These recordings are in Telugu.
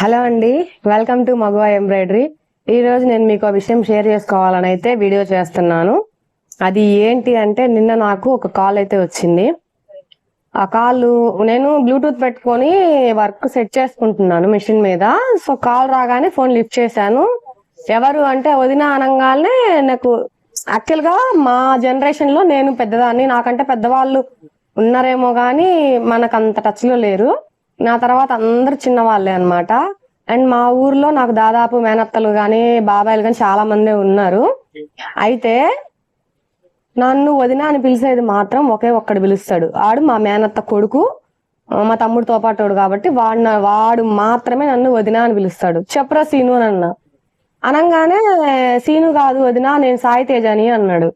హలో అండి వెల్కమ్ టు మగువా ఎంబ్రాయిడరీ. ఈ రోజు నేను మీకు ఆ విషయం షేర్ చేసుకోవాలని అయితే వీడియో చేస్తున్నాను. అది ఏంటి అంటే నిన్న నాకు ఒక కాల్ అయితే వచ్చింది. ఆ కాల్ నేను బ్లూటూత్ పెట్టుకొని వర్క్ సెట్ చేసుకుంటున్నాను మిషన్ మీద. సో కాల్ రాగానే ఫోన్ లిఫ్ట్ చేశాను. ఎవరు అంటే వదిన అనగానే నాకు యాక్చువల్గా మా జనరేషన్లో నేను పెద్దదాన్ని. నాకంటే పెద్దవాళ్ళు ఉన్నారేమో కానీ మనకు అంత టచ్లో లేరు. నా తర్వాత అందరు చిన్న వాళ్ళే అనమాట అండ్ మా ఊర్లో నాకు దాదాపు మేనత్తలు కానీ బాబాయిలు కానీ చాలా మందే ఉన్నారు. అయితే నన్ను వదిన అని పిలిచేది మాత్రం ఒకే ఒక్కడు పిలుస్తాడు. ఆడు మా మేనత్త కొడుకు మా తమ్ముడితో పాటోడు కాబట్టి వాడు వాడు మాత్రమే నన్ను వదిన అని పిలుస్తాడు. చెప్పరా సీను అని అన్నా. అనగానే సీను కాదు వదిన నేను సాయి తేజ అని అన్నాడు.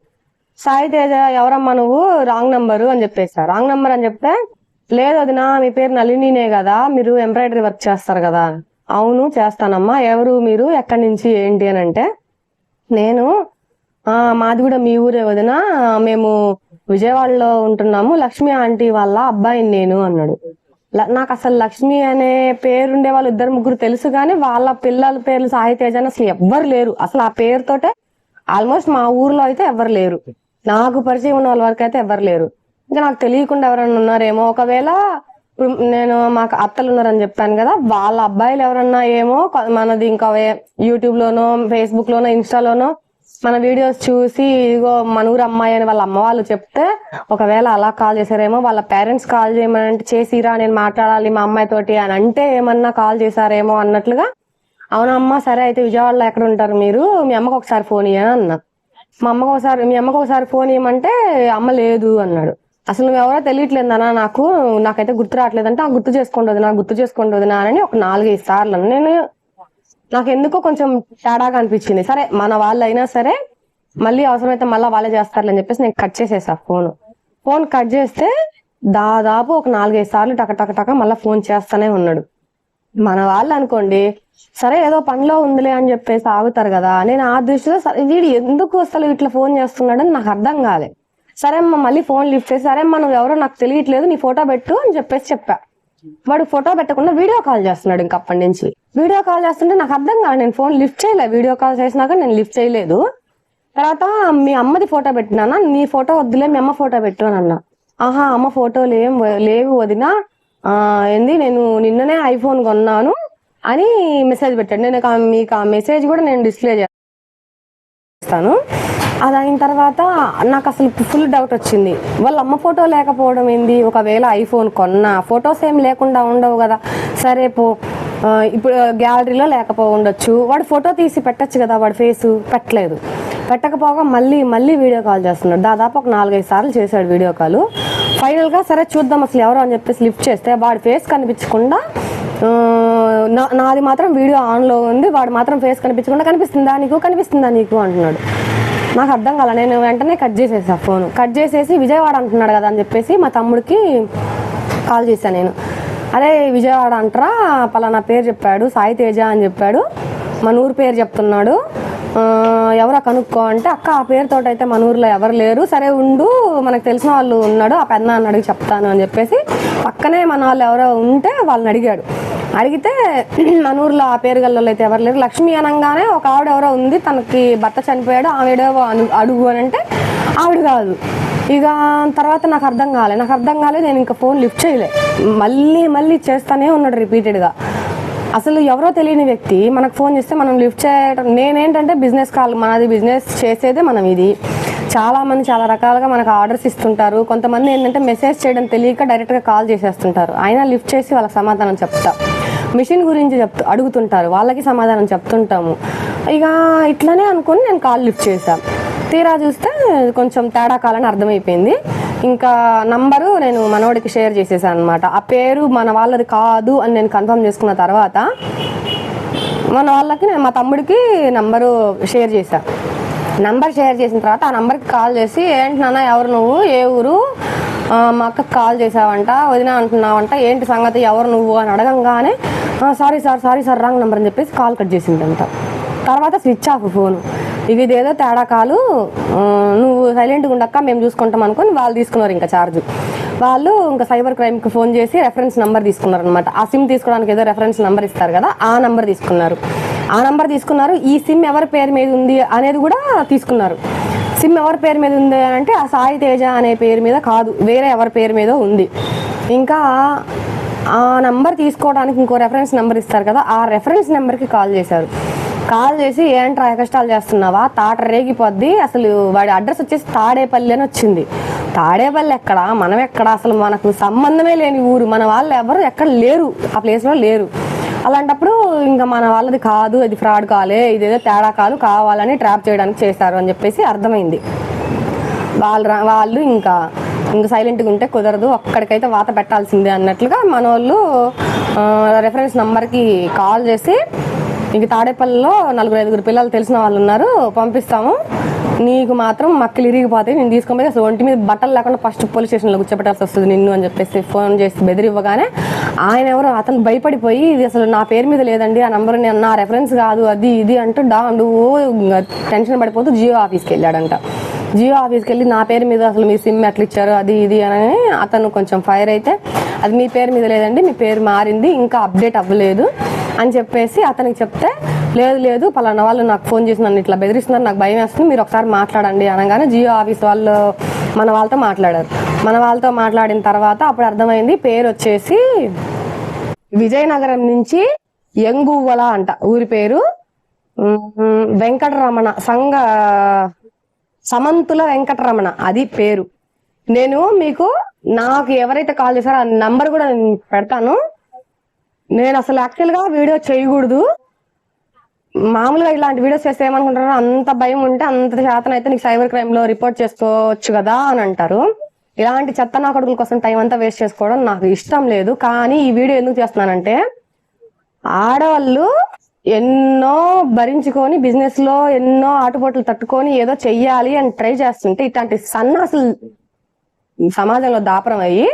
సాయి తేజ ఎవరమ్మా నువ్వు? రాంగ్ నంబరు అని చెప్పేసా. రాంగ్ నంబర్ అని చెప్తే లేదు వదినా మీ పేరు నళినినే కదా మీరు ఎంబ్రాయిడరీ వర్క్ చేస్తారు కదా. అవును చేస్తానమ్మా. ఎవరు మీరు? ఎక్కడి నుంచి? ఏంటి అని అంటే నేను మాది కూడా మీ ఊరే వదిన. మేము విజయవాడలో ఉంటున్నాము. లక్ష్మి ఆంటీ వాళ్ళ అబ్బాయిని నేను అన్నాడు. నాకు అసలు లక్ష్మి అనే పేరుండే వాళ్ళు ఇద్దరు ముగ్గురు తెలుసు కానీ వాళ్ళ పిల్లల పేర్లు సాయి అని అసలు ఎవ్వరు లేరు. అసలు ఆ పేరుతోటే ఆల్మోస్ట్ మా ఊర్లో అయితే ఎవ్వరు లేరు. నాకు పరిచయం ఉన్న వాళ్ళ వరకు అయితే ఎవ్వరు లేరు. ఇంకా నాకు తెలియకుండా ఎవరైనా ఉన్నారేమో. ఒకవేళ ఇప్పుడు నేను మాకు అత్తలు ఉన్నారని చెప్పాను కదా వాళ్ళ అబ్బాయిలు ఎవరన్నా ఏమో మనది ఇంకా యూట్యూబ్ లోనో ఫేస్బుక్ లోనో ఇన్స్టాలోనో మన వీడియోస్ చూసి ఇదిగో మనూరు అమ్మాయి అని వాళ్ళ అమ్మ వాళ్ళు చెప్తే ఒకవేళ అలా కాల్ చేశారేమో వాళ్ళ పేరెంట్స్ కాల్ చేయమని చేసిరా నేను మాట్లాడాలి మా అమ్మాయి తోటి అని అంటే ఏమన్నా కాల్ చేశారేమో అన్నట్లుగా అవునమ్మా సరే అయితే విజయవాడలో ఎక్కడ ఉంటారు మీరు? మీ అమ్మకు ఒకసారి ఫోన్ ఇయ్యని అన్నా. మా అమ్మకు ఒకసారి మీ అమ్మకు ఒకసారి ఫోన్ ఇవ్వమంటే అమ్మ లేదు అన్నాడు. అసలు నువ్వు ఎవరో తెలియట్లేదు అన్న నాకు నాకైతే గుర్తు రావట్లేదంటే ఆ గుర్తు చేసుకోండి నా గుర్తు చేసుకోండి వదినా అని ఒక నాలుగైదు సార్లు నేను నాకు ఎందుకో కొంచెం తేడాగా అనిపించింది. సరే మన వాళ్ళు అయినా సరే మళ్ళీ అవసరమైతే మళ్ళీ వాళ్ళే చేస్తారులే అని చెప్పేసి నేను కట్ చేసేసా ఫోన్. ఫోన్ కట్ చేస్తే దాదాపు ఒక నాలుగైదు సార్లు టక టక టక మళ్ళీ ఫోన్ చేస్తానే ఉన్నాడు. మన వాళ్ళు అనుకోండి సరే ఏదో పనిలో ఉందిలే అని చెప్పేసి ఆగుతారు కదా. నేను ఆ దృష్టిలో సరే వీడు ఎందుకు అసలు ఇట్లా ఫోన్ చేస్తున్నాడని నాకు అర్థం కాలే. సరే అమ్మ మళ్ళీ ఫోన్ లిఫ్ట్ చేసి సరే అమ్మ నువ్వు ఎవరో నాకు తెలియట్లేదు నీ ఫోటో పెట్టు అని చెప్పేసి చెప్పా. వాడు ఫోటో పెట్టకుండా వీడియో కాల్ చేస్తున్నాడు ఇంక అప్పటి నుంచి. వీడియో కాల్ చేస్తుంటే నాకు అర్థం కాదు నేను ఫోన్ లిఫ్ట్ చేయలేదు వీడియో కాల్ చేసినాక నేను లిఫ్ట్ చేయలేదు. తర్వాత మీ అమ్మది ఫోటో పెట్టినానా? నీ ఫోటో వద్దులే మీ అమ్మ ఫోటో పెట్టు అని అన్నా. ఆహా అమ్మ ఫోటోలు ఏం లేవు వదినా. ఆ, ఏంది నేను నిన్ననే ఐఫోన్ కొన్నాను అని మెసేజ్ పెట్టాడు. నేను ఆ- మీకు ఆ మెసేజ్ కూడా నేను డిస్ప్లే చేస్తాను. అది అయిన తర్వాత నాకు అసలు ఫుల్ డౌట్ వచ్చింది. వాళ్ళ అమ్మ ఫోటో లేకపోవడం ఏంది? ఒకవేళ ఐఫోన్ కొన్నా ఫొటోస్ ఏం లేకుండా ఉండవు కదా. సరే పో ఇప్పుడు గ్యాలరీలో లేకపో ఉండొచ్చు. వాడు ఫోటో తీసి పెట్టచ్చు కదా వాడి ఫేస్ పెట్టలేదు. పెట్టకపోగా మళ్ళీ మళ్ళీ వీడియో కాల్ చేస్తున్నాడు. దాదాపు ఒక నాలుగైదు సార్లు చేశాడు వీడియో కాల్ ఫైనల్గా సరే చూద్దాం అసలు ఎవరు అని చెప్పేసి లిఫ్ట్ చేస్తే వాడి ఫేస్ కనిపించకుండా నా- నాది మాత్రం వీడియో ఆన్లో ఉంది. వాడు మాత్రం ఫేస్ కనిపించకుండా కనిపిస్తుందా నీకు? కనిపిస్తుందా నీకు? అంటున్నాడు. నాకు అర్థం కాల నేను వెంటనే కట్ చేసేసా ఫోన్ కట్ చేసేసి విజయవాడ అంటున్నాడు కదా అని చెప్పేసి మా తమ్ముడికి కాల్ చేశాను నేను. అరే విజయవాడ అంటారా పలానా పేరు చెప్పాడు సాయి తేజ అని చెప్పాడు మన ఊరు పేరు చెప్తున్నాడు. ఎవరో కనుక్కో అంటే అక్క ఆ పేరుతో అయితే మన ఊర్లో ఎవరు లేరు. సరే ఉండు మనకు తెలిసిన వాళ్ళు ఉన్నాడు ఆ పెద్ద నాన్న అడిగి చెప్తాను అని చెప్పేసి పక్కనే మన వాళ్ళు ఎవరో ఉంటే వాళ్ళని అడిగాడు. అడిగితే మన ఊర్లో ఆ పేరు గల్లలో అయితే ఎవరు లేరు. లక్ష్మి అనగానే ఒక ఆవిడ ఎవరో ఉంది తనకి భర్త చనిపోయాడు. ఆవిడ అడుగు అని అంటే ఆవిడ కాదు. ఇక తర్వాత నాకు అర్థం కాలే. నాకు అర్థం కాలేదు నేను ఇంకా ఫోన్ లిఫ్ట్ చేయలే. మళ్ళీ మళ్ళీ చేస్తానే ఉన్నాడు రిపీటెడ్గా. అసలు ఎవరో తెలియని వ్యక్తి మనకు ఫోన్ చేస్తే మనం లిఫ్ట్ చేయడం నేనేంటంటే బిజినెస్ కాల్ మనది బిజినెస్ చేసేదే మనం ఇది. చాలామంది చాలా రకాలుగా మనకు ఆర్డర్స్ ఇస్తుంటారు. కొంతమంది ఏంటంటే మెసేజ్ చేయడం తెలియక డైరెక్ట్గా కాల్ చేసేస్తుంటారు. అయినా లిఫ్ట్ చేసి వాళ్ళకి సమాధానం చెప్తా. మిషన్ గురించి చెప్తూ అడుగుతుంటారు. వాళ్ళకి సమాధానం చెప్తుంటాము. ఇక ఇట్లానే అనుకుని నేను కాల్ లిఫ్ట్ చేశాను తీరా చూస్తే కొంచెం తేడా కాలని అర్థమైపోయింది. ఇంకా నంబరు నేను మనవడికి షేర్ చేసేసాను అనమాట ఆ పేరు మన వాళ్ళది కాదు అని నేను కన్ఫర్మ్ చేసుకున్న తర్వాత మన వాళ్ళకి నేను మా తమ్ముడికి నంబరు షేర్ చేశాను నంబర్ షేర్ చేసిన తర్వాత ఆ నంబర్కి కాల్ చేసి ఏంటి నాన్న ఎవరు నువ్వు? ఏ ఊరు? మా అక్కకి కాల్ చేసావంట వదిన అంటున్నావంట ఏంటి సంగతి? ఎవరు నువ్వు? అని అడగంగానే sorry sir sorry sir wrong number అని చెప్పేసి కాల్ కట్ చేసిందంట. తర్వాత స్విచ్ ఆఫ్ ఫోన్ ఇవి ఇదేదో తేడా కాలు నువ్వు సైలెంట్గా ఉండక్క మేము చూసుకుంటాం అనుకుని వాళ్ళు తీసుకున్నారు ఇంకా ఛార్జ్ వాళ్ళు ఇంకా సైబర్ క్రైమ్కి ఫోన్ చేసి రెఫరెన్స్ నెంబర్ తీసుకున్నారు అనమాట ఆ సిమ్ తీసుకోవడానికి ఏదో రెఫరెన్స్ నెంబర్ ఇస్తారు కదా ఆ నెంబర్ తీసుకున్నారు. ఆ నెంబర్ తీసుకున్నారు ఈ సిమ్ ఎవరి పేరు మీద ఉంది అనేది కూడా తీసుకున్నారు. సిమ్ ఎవరి పేరు మీద ఉంది అని అంటే ఆ సాయి తేజ అనే పేరు మీద కాదు వేరే ఎవరి పేరు మీద ఉంది. ఇంకా ఆ నంబర్ తీసుకోవడానికి ఇంకో రెఫరెన్స్ నెంబర్ ఇస్తారు కదా ఆ రెఫరెన్స్ నెంబర్కి కాల్ చేశారు. కాల్ చేసి ఏంట్రా కష్టాలు చేస్తున్నావా? తాట రేగిపోద్ది. అసలు వాడి అడ్రస్ వచ్చేసి తాడేపల్లి అని వచ్చింది. తాడేపల్లి ఎక్కడ? మనం ఎక్కడ? అసలు మనకు సంబంధమే లేని ఊరు. మన వాళ్ళు ఎవరు? ఎక్కడ లేరు. ఆ ప్లేస్లో లేరు. అలాంటప్పుడు ఇంకా మన వాళ్ళది కాదు. అది ఫ్రాడ్ కాలే. ఇదేదో తేడా కాదు. కావాలని ట్రాప్ చేయడానికి చేశారు అని చెప్పేసి అర్థమైంది. వాళ్ళు రా- వాళ్ళు ఇంకా ఇంకా సైలెంట్గా ఉంటే కుదరదు అక్కడికైతే వాత పెట్టాల్సిందే అన్నట్లుగా మన వాళ్ళు రెఫరెన్స్ నంబర్కి కాల్ చేసి ఇంక తాడేపల్లిలో నలుగురు ఐదుగురు పిల్లలు తెలిసిన వాళ్ళు ఉన్నారు పంపిస్తాము నీకు మాత్రం మక్కలు ఇరిగిపోతాయి నేను తీసుకొని అసలు ఒంటి మీద బట్టలు లేకుండా ఫస్ట్ పోలీస్ స్టేషన్లో కూర్చోబెట్టాల్సి వస్తుంది నిన్ను అని చెప్పేసి ఫోన్ చేసి బెదిరివ్వగానే ఆయన ఎవరు అతను భయపడిపోయి ఇది అసలు నా పేరు మీద లేదండి ఆ నంబర్ నేను నా రెఫరెన్స్ కాదు అది ఇది అంటూ డాండు టెన్షన్ పడిపోతూ జియో ఆఫీస్కి వెళ్ళాడంట జియో ఆఫీస్కి వెళ్ళి నా పేరు మీద అసలు మీ సిమ్ ఎట్లా ఇచ్చారు అది ఇది అని అతను కొంచెం ఫైర్ అయితే అది మీ పేరు మీద లేదండి మీ పేరు మారింది ఇంకా అప్డేట్ అవ్వలేదు అని చెప్పేసి అతనికి చెప్తే లేదు లేదు పలానా వాళ్ళు నాకు ఫోన్ చేసి నన్ను ఇట్లా బెదిరిస్తున్నారు నాకు భయం వేస్తుంది మీరు ఒకసారి మాట్లాడండి అనగానే జియో ఆఫీస్ వాళ్ళు మన వాళ్ళతో మాట్లాడారు. మన వాళ్ళతో మాట్లాడిన తర్వాత అప్పుడు అర్థమైంది పేరు వచ్చేసి విజయనగరం నుంచి యంగువ్వల అంట ఊరి పేరు. వెంకటరమణ సంఘ సమంతుల వెంకటరమణ. అది పేరు. నేను మీకు నాకు ఎవరైతే కాల్ చేశారో ఆ నంబర్ కూడా నేను పెడతాను. నేను అసలు యాక్చువల్గా వీడియో చేయకూడదు. మామూలుగా ఇలాంటి వీడియోస్ చేస్తే ఏమనుకుంటారు అంత భయం ఉంటే అంత శాతం అయితే నీకు సైబర్ క్రైమ్లో రిపోర్ట్ చేసుకోవచ్చు కదా అని అంటారు. ఇలాంటి చెత్త నా కొడుకుల కోసం టైం అంతా వేస్ట్ చేసుకోవడం నాకు ఇష్టం లేదు. కానీ ఈ వీడియో ఎందుకు చేస్తున్నానంటే ఆడవాళ్ళు ఎన్నో భరించుకొని బిజినెస్లో ఎన్నో ఆటుపోట్లు తట్టుకొని ఏదో చెయ్యాలి అని ట్రై చేస్తుంటే ఇట్లాంటి సన్నాసులు సమాజంలో దాపరం అయ్యి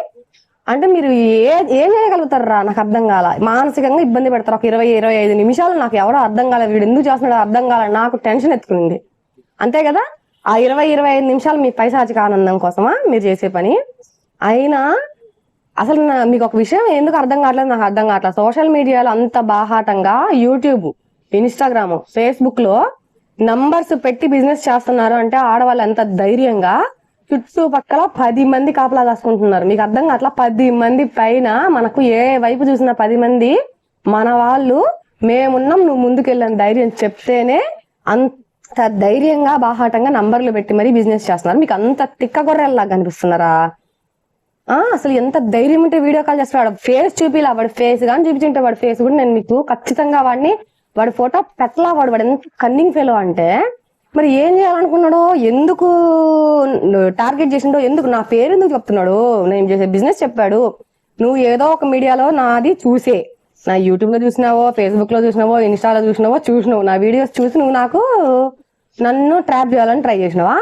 అంటే మీరు ఏ ఏం చేయగలుగుతారా నాకు అర్థం కాల. మానసికంగా ఇబ్బంది పెడతారు. ఒక ఇరవై ఇరవై ఐదు నిమిషాలు నాకు ఎవరో అర్థం కాలేదు. వీడు ఎందుకు చేస్తున్నాడో అర్థం కాలేదు. నాకు టెన్షన్ ఎత్తుకుంది. అంతే కదా? ఆ ఇరవై ఇరవై ఐదు నిమిషాలు మీ పైసాచిక ఆనందం కోసమా? మీరు చేసే పని. అయినా అసలు నా- మీకు ఒక విషయం ఎందుకు అర్థం కావట్లేదు నాకు అర్థం కావట్లేదు. సోషల్ మీడియాలో అంత బాహాటంగా యూట్యూబ్ ఇన్స్టాగ్రామ్ ఫేస్బుక్లో నంబర్స్ పెట్టి బిజినెస్ చేస్తున్నారు అంటే ఆడవాళ్ళు ఎంత ధైర్యంగా చుట్టుపక్కల పది మంది కాపలా కాసుకుంటున్నారు మీకు అర్థం కావట్లా? పది మంది పైన మనకు ఏ వైపు చూసిన పది మంది మన వాళ్ళు మేమున్నాం నువ్వు ముందుకెళ్ళని ధైర్యం చెప్తేనే అంత ధైర్యంగా బాహాటంగా నంబర్లు పెట్టి మరీ బిజినెస్ చేస్తున్నారు. మీకు అంత తిక్క గొర్రెల్లా కనిపిస్తున్నారా అసలు ఎంత ధైర్యం ఉంటే వీడియో కాల్ చేస్తాడు. వాడు ఫేస్ చూపిలా వాడి ఫేస్ కానీ చూపించుంటే వాడి ఫేస్ కూడా నేను మీకు ఖచ్చితంగా వాడిని వాడి ఫోటో పెట్టలా వాడు. వాడు ఎంత కన్నింగ్ ఫెలో అంటే మరి ఏం చేయాలనుకున్నాడో ఎందుకు టార్గెట్ చేసిండో ఎందుకు నా పేరు ఎందుకు చెప్తున్నాడు? నేను చేసే బిజినెస్ చెప్పాడు. నువ్వు ఏదో ఒక మీడియాలో నాది చూసే. నా యూట్యూబ్లో చూసినావో ఫేస్బుక్లో చూసినావో ఇన్స్టాలో చూసినావో చూసినావు. నా వీడియోస్ చూసి నువ్వు నాకు నన్ను ట్రాప్ చేయాలని ట్రై చేసినావా?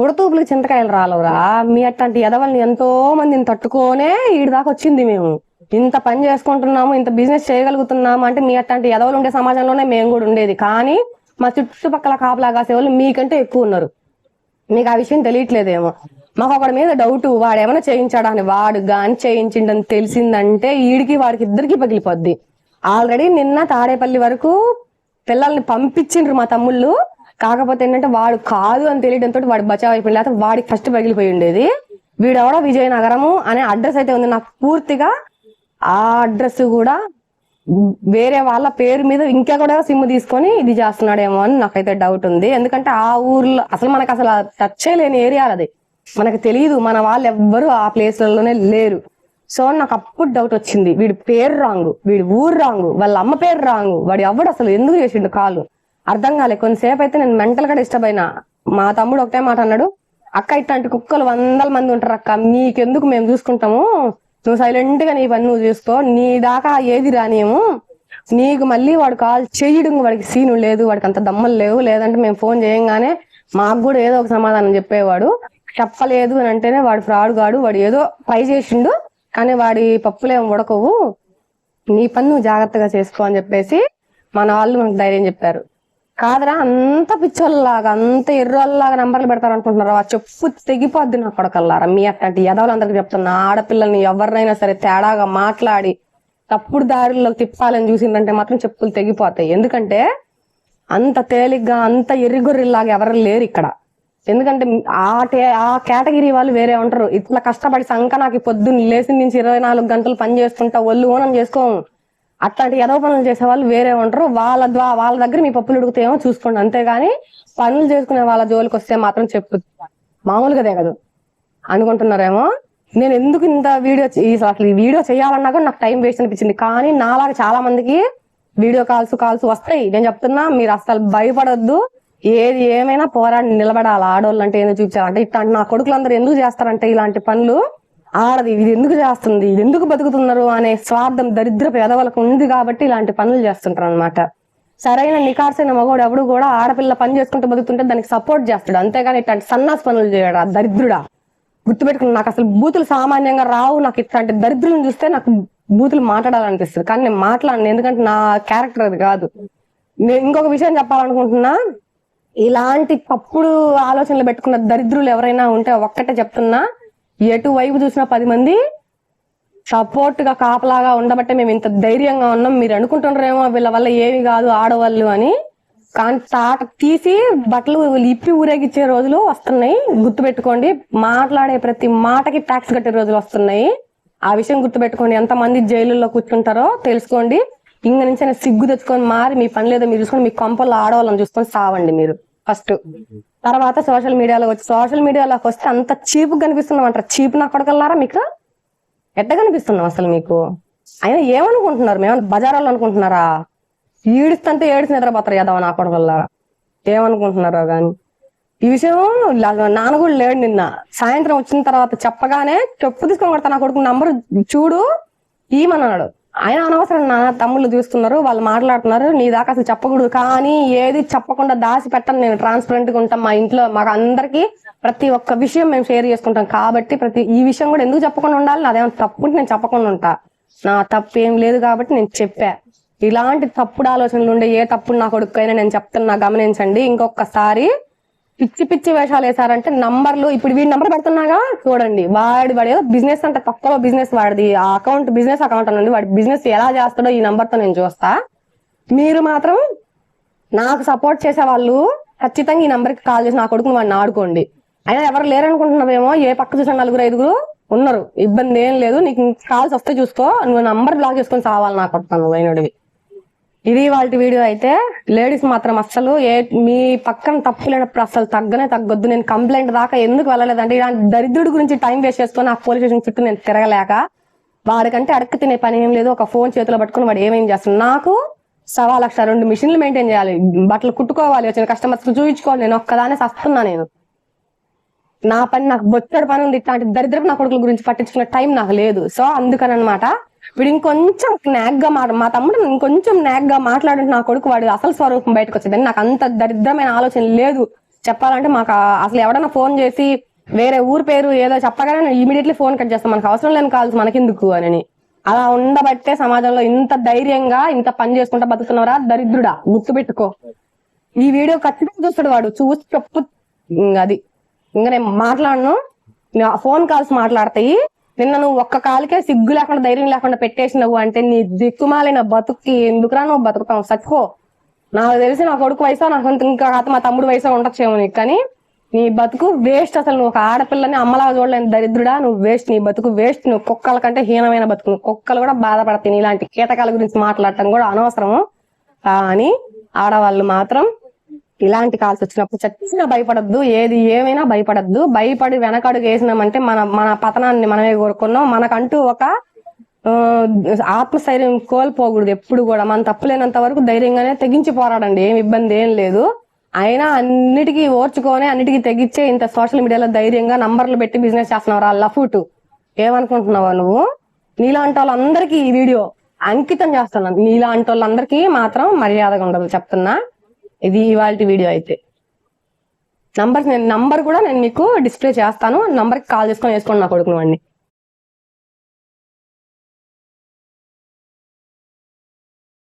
ఉడతూపులకు చింతకాయలు రాలవురా. మీ అట్లాంటి ఎదవల్ని ఎంతో మందిని తట్టుకోనే దాకా వచ్చింది మేము. ఇంత పని చేసుకుంటున్నాము ఇంత బిజినెస్ చేయగలుగుతున్నాము అంటే మీ అట్లాంటి ఎదవలు ఉండే సమాజంలోనే మేము కూడా ఉండేది. కానీ మా చుట్టుపక్కల కాపలా కాసే వాళ్ళు మీకంటే ఎక్కువ ఉన్నారు. మీకు ఆ విషయం తెలియట్లేదేమో. మాకు ఒకడి మీద డౌట్ వాడు ఏమైనా చేయించాడా అని వాడు గాని చేయించిండని తెలిసిందంటే ఈడికి వాడికి ఇద్దరికి పగిలిపోద్ది. ఆల్రెడీ నిన్న తాడేపల్లి వరకు పిల్లల్ని పంపించిండ్రు మా తమ్ముళ్ళు. కాకపోతే ఏంటంటే వాడు కాదు అని తెలియడంతో వాడు బచావ్ అయిపోయింది. లేకపోతే వాడికి ఫస్ట్ పగిలిపోయి ఉండేది. వీడెవడో? విజయనగరము అనే అడ్రస్ అయితే ఉంది. నాకు పూర్తిగా ఆ అడ్రస్ కూడా వేరే వాళ్ళ పేరు మీద ఇంకా కూడా సిమ్ తీసుకొని ఇది చేస్తున్నాడేమో అని నాకైతే డౌట్ ఉంది. ఎందుకంటే ఆ ఊర్లో అసలు మనకు అసలు టచ్ చేయలేని ఏరియా అది. మనకు తెలియదు మన వాళ్ళు ఎవ్వరు ఆ ప్లేస్లలోనే లేరు. సో నాకు అప్పుడు డౌట్ వచ్చింది. వీడి పేరు రాంగు వీడి ఊరు రాంగు వాళ్ళ అమ్మ పేరు రాంగు వాడు ఎవడు అసలు? ఎందుకు చేసిండు కాలు? అర్థం కాలే. కొంతసేపు అయితే నేను మెంటల్గా డిస్టర్బ్ అయినా. మా తమ్ముడు ఒకటే మాట అన్నాడు అక్క ఇట్లాంటి కుక్కలు వందల మంది ఉంటారు అక్క నీకెందుకు మేము చూసుకుంటాము? నువ్వు సైలెంట్గా నీ పని నువ్వు చూసుకో. నీ దాకా ఏది రానేము నీకు మళ్ళీ వాడు కాల్ చేయడం. వాడికి సీను లేదు వాడికి అంత దమ్మలు లేవు. లేదంటే మేము ఫోన్ చేయంగానే మాకు కూడా ఏదో ఒక సమాధానం చెప్పేవాడు. చెప్పలేదు అని అంటేనే వాడు ఫ్రాడ్ గాడు. వాడు ఏదో ట్రై చేసిండు కానీ వాడి పప్పులేం ఉడకవు. నీ పని నువ్వు జాగ్రత్తగా చేసుకో అని చెప్పేసి మన వాళ్ళు మనకు ధైర్యం చెప్పారు. కాదురా అంత పిచ్చోళ్ళలాగా అంత ఎర్రోళ్ళలాగా నంబర్లు పెడతారు అనుకుంటున్నారు ఆ చెప్పు తెగిపోద్ది నా కొడకల్లారా. మీ అట్లాంటి యదవులందరికీ చెప్తున్నా ఆడపిల్లల్ని ఎవరినైనా సరే తేడాగా మాట్లాడి తప్పుడు దారిలో తిప్పాలని చూసిందంటే మాత్రం చెప్పులు తెగిపోతాయి. ఎందుకంటే అంత తేలిగ్గా అంత ఎర్రిగొర్రిలాగా ఎవరు లేరు ఇక్కడ. ఎందుకంటే ఆ టే ఆ కేటగిరీ వాళ్ళు వేరే ఉంటారు. ఇట్లా కష్టపడి సంక నాకు పొద్దున్న లేచి నుంచి ఇరవై నాలుగు గంటలు పని చేసుకుంటా ఒళ్ళు ఓనం చేసుకోము అట్లాంటి ఎదవ పనులు చేసే వాళ్ళు వేరే ఉంటారు. వాళ్ళ ద్వారా వాళ్ళ దగ్గర మీ పప్పులు ఉడుకుతాయేమో చూసుకోండి. అంతేగాని పనులు చేసుకునే వాళ్ళ జోలికి వస్తే మాత్రం చెప్పు. మామూలుగా తెగదు అనుకుంటున్నారేమో? నేను ఎందుకు ఇంత వీడియో అసలు ఈ వీడియో చేయాలన్నా కూడా నాకు టైం వేస్ట్ అనిపించింది. కానీ నాలాగా చాలా మందికి వీడియో కాల్స్ కాల్స్ వస్తాయి. నేను చెప్తున్నా మీరు అసలు భయపడొద్దు. ఏది ఏమైనా పోరాడి నిలబడాలి. ఆడోళ్ళు అంటే ఏందో చూపించాలంటే. ఇట్లాంటి నా కొడుకులందరూ ఎందుకు చేస్తారంటే ఇలాంటి పనులు? ఆడది ఇది ఎందుకు చేస్తుంది? ఇది ఎందుకు బతుకుతున్నారు? అనే స్వార్థం దరిద్ర పేదవాళ్ళకు ఉంది కాబట్టి ఇలాంటి పనులు చేస్తుంటారు అనమాట సరైన నికార్సైన మగవాడు ఎవడు కూడా ఆడపిల్ల పని చేసుకుంటూ బతుకుతుంటే దానికి సపోర్ట్ చేస్తాడు. అంతేగాని ఇట్లాంటి సన్నాస్ పనులు చేయడా? దరిద్రుడా? గుర్తుపెట్టుకుని నాకు అసలు బూతులు సామాన్యంగా రావు. నాకు ఇట్లాంటి దరిద్రులను చూస్తే నాకు బూతులు మాట్లాడాలనిపిస్తుంది. కానీ నేను మాట్లాడను. ఎందుకంటే నా క్యారెక్టర్ అది కాదు. నేను ఇంకొక విషయం చెప్పాలనుకుంటున్నా. ఇలాంటి తప్పుడు ఆలోచనలు పెట్టుకున్న దరిద్రులు ఎవరైనా ఉంటే ఒక్కటే చెప్తున్నా. ఎటువైపు చూసినా పది మంది సపోర్ట్గా కాపలాగా ఉండబట్టే మేము ఇంత ధైర్యంగా ఉన్నాం. మీరు అనుకుంటున్నారేమో వీళ్ళ వల్ల ఏమి కాదు ఆడవాళ్ళు అని. కానీ తాట తీసి బట్టలు ఇప్పి ఊరేగిచ్చే రోజులు వస్తున్నాయి. గుర్తుపెట్టుకోండి మాట్లాడే ప్రతి మాటకి ట్యాక్స్ కట్టే రోజులు వస్తున్నాయి. ఆ విషయం గుర్తుపెట్టుకోండి. ఎంతమంది జైలుల్లో కూర్చుంటారో తెలుసుకోండి. ఇంక నుంచి అయినా సిగ్గు తెచ్చుకొని మారి మీ పని లేదో మీరు చూసుకొని మీ కొంపల్లో ఆడవాళ్ళని చూసుకొని సావండి మీరు. ఫస్ట్. తర్వాత సోషల్ మీడియాలో వచ్చి సోషల్ మీడియాలోకి వస్తే అంత చీప్ కనిపిస్తున్నాం అంటారు. చీప్ నా కొడకల్లారా మీకు? ఎట్ట కనిపిస్తున్నాం అసలు మీకు. అయినా ఏమనుకుంటున్నారు? మేము బజారాలు అనుకుంటున్నారా? ఈడుస్తుంటే ఏడిసి నిద్రపోతారు యదవ నా కొడకల్లా. ఏమనుకుంటున్నారో కానీ ఈ విషయం నాన్న కూడా లేడు నిన్న. సాయంత్రం వచ్చిన తర్వాత చెప్పగానే చెప్పు తీసుకొని కొడతా నా కొడుకు నంబర్ చూడు ఈమన్నాడు ఆయన అనవసరం నా తమ్ముళ్ళు చూస్తున్నారు వాళ్ళు మాట్లాడుతున్నారు నీ దాకా అసలు చెప్పకూడదు. కానీ ఏది చెప్పకుండా దాచి పెట్టను నేను ట్రాన్స్పరెంట్గా ఉంటాం మా ఇంట్లో. మాకు అందరికీ ప్రతి ఒక్క విషయం మేము షేర్ చేసుకుంటాం. కాబట్టి ప్రతి ఈ విషయం కూడా ఎందుకు చెప్పకుండా ఉండాలి? నాదేమైనా తప్పు నేను చెప్పకుండా ఉంటా. నా తప్పు ఏం లేదు కాబట్టి నేను చెప్పా. ఇలాంటి తప్పుడు ఆలోచనలు ఉండే ఏ తప్పుడు నా కొడుకైనా నేను చెప్తున్నా గమనించండి. ఇంకొకసారి పిచ్చి పిచ్చి వేషాలు వేసారంటే నంబర్లు ఇప్పుడు వీడి నంబర్ పెడుతున్నాగా? చూడండి వాడి వాడు ఏదో బిజినెస్ అంటే తక్కువ బిజినెస్ వాడిది. ఆ అకౌంట్ బిజినెస్ అకౌంట్ అనండి వాడి బిజినెస్ ఎలా చేస్తాడో ఈ నంబర్తో నేను చూస్తా. మీరు మాత్రం నాకు సపోర్ట్ చేసే వాళ్ళు ఖచ్చితంగా ఈ నంబర్కి కాల్ చేసి నా కొడుకుని వాడిని ఆడుకోండి. అయినా ఎవరు లేరనుకుంటున్నావేమో ఏ పక్క చూసిన నలుగురు ఐదుగురు ఉన్నారు. ఇబ్బంది ఏం లేదు నీకు కాల్స్ వస్తే చూసుకో నువ్వు నంబర్ బ్లాక్ చేసుకొని సావాలి నాకు కొడతాను అయినడివి. ఇది వాళ్ళ వీడియో అయితే లేడీస్ మాత్రం అస్సలు ఏ మీ పక్కన తప్పు లేనప్పుడు అసలు తగ్గనే తగ్గొద్దు. నేను కంప్లైంట్ దాకా ఎందుకు వెళ్ళలేదంటే ఇలాంటి దరిద్రుడి గురించి టైం వేస్ట్ చేసుకొని ఆ పోలీస్ స్టేషన్ చుట్టూ నేను తిరగలేక వాడికంటే అడక్క తినే పని ఏం లేదు. ఒక ఫోన్ చేతిలో పట్టుకుని వాడు ఏమేం చేస్తున్నాడు? నాకు సవా లక్ష రెండు మిషన్లు మెయింటైన్ చేయాలి. బట్టలు కుట్టుకోవాలి వచ్చిన కస్టమర్స్ చూపించుకోవాలి నేను ఒక్కదానే సస్తున్నా నేను. నా పని నాకు బొచ్చడి పని ఉంది. ఇట్లాంటి దరిద్రపు నా కొడుకుల గురించి పట్టించుకునే టైం నాకు లేదు. సో అందుకని అనమాట వీడు ఇంకొంచెం నాగ్గా మాట మా తమ్ముడు ఇంకొంచెం నాగ్గా గా నా కొడుకు వాడు అసలు స్వరూపం బయటకు వచ్చేదని. నాకు అంత దరిద్రమైన ఆలోచన లేదు. చెప్పాలంటే మాకు అసలు ఎవడన్నా ఫోన్ చేసి వేరే ఊరు పేరు ఏదో చెప్పగానే నేను ఇమీడియట్లీ ఫోన్ కట్ చేస్తాను మనకు అవసరం లేని కాల్స్ మనకెందుకు అని. అలా ఉండబట్టే సమాజంలో ఇంత ధైర్యంగా ఇంత పని చేసుకుంటా బతుకుతున్నారా దరిద్రుడా? గుర్తుపెట్టుకో ఈ వీడియో ఖచ్చితంగా చూస్తాడు వాడు. చూసి చెప్పు. అది. ఇంకా నేను మాట్లాడను. ఫోన్ కాల్స్ మాట్లాడతాయి. నిన్న నువ్వు ఒక్క కాలుకే సిగ్గు లేకుండా ధైర్యం లేకుండా పెట్టేసినవు అంటే నీ దిక్కుమాలైన బతుక్కి ఎందుకురా నువ్వు బతుకుతావు? సచ్చుకో నాకు తెలిసి నా కొడుకు వయసు నాకు ఇంకా కాదు మా తమ్ముడు వయసు ఉండొచ్చేమో నీకు. కానీ నీ బతుకు వేస్ట్ అసలు. నువ్వు ఒక ఆడపిల్లని అమ్మలాగా చూడలేని దరిద్రుడా. నువ్వు వేస్ట్. నీ బతుకు వేస్ట్. నువ్వు కుక్కల కంటే హీనమైన బతుకు. నువ్వు కుక్కలు కూడా బాధపడతాయి. ఇలాంటి కీటకాల గురించి మాట్లాడటం కూడా అనవసరము. కానీ ఆడవాళ్ళు మాత్రం ఇలాంటి కాల్స్ వచ్చినప్పుడు చచ్చినా భయపడద్దు ఏది ఏమైనా భయపడద్దు. భయపడి వెనకడుగు వేసినామంటే మన మన పతనాన్ని మనమే కోరుకున్నాం. మనకంటూ ఒక ఆత్మస్థైర్యం కోల్పోకూడదు ఎప్పుడు కూడా. మన తప్పులేనంత వరకు ధైర్యంగానే తెగించి పోరాడండి. ఏం ఇబ్బంది ఏం లేదు. అయినా అన్నిటికీ ఓర్చుకొని అన్నిటికీ తెగించే ఇంత సోషల్ మీడియాలో ధైర్యంగా నంబర్లు పెట్టి బిజినెస్ చేస్తున్నావు రా లఫూటు. ఏమనుకుంటున్నావా నువ్వు? నీలాంటి వాళ్ళందరికీ ఈ వీడియో అంకితం చేస్తున్నాను నీలాంటి వాళ్ళందరికీ మాత్రం మర్యాదగా ఉండదు చెప్తున్నా. ఇది ఇవాళ వీడియో అయితే. నంబర్ నేను నంబర్ కూడా నేను మీకు డిస్ప్లే చేస్తాను. నంబర్కి కాల్ చేసుకొని వేసుకోండి నా కొడుకుని వాడిని.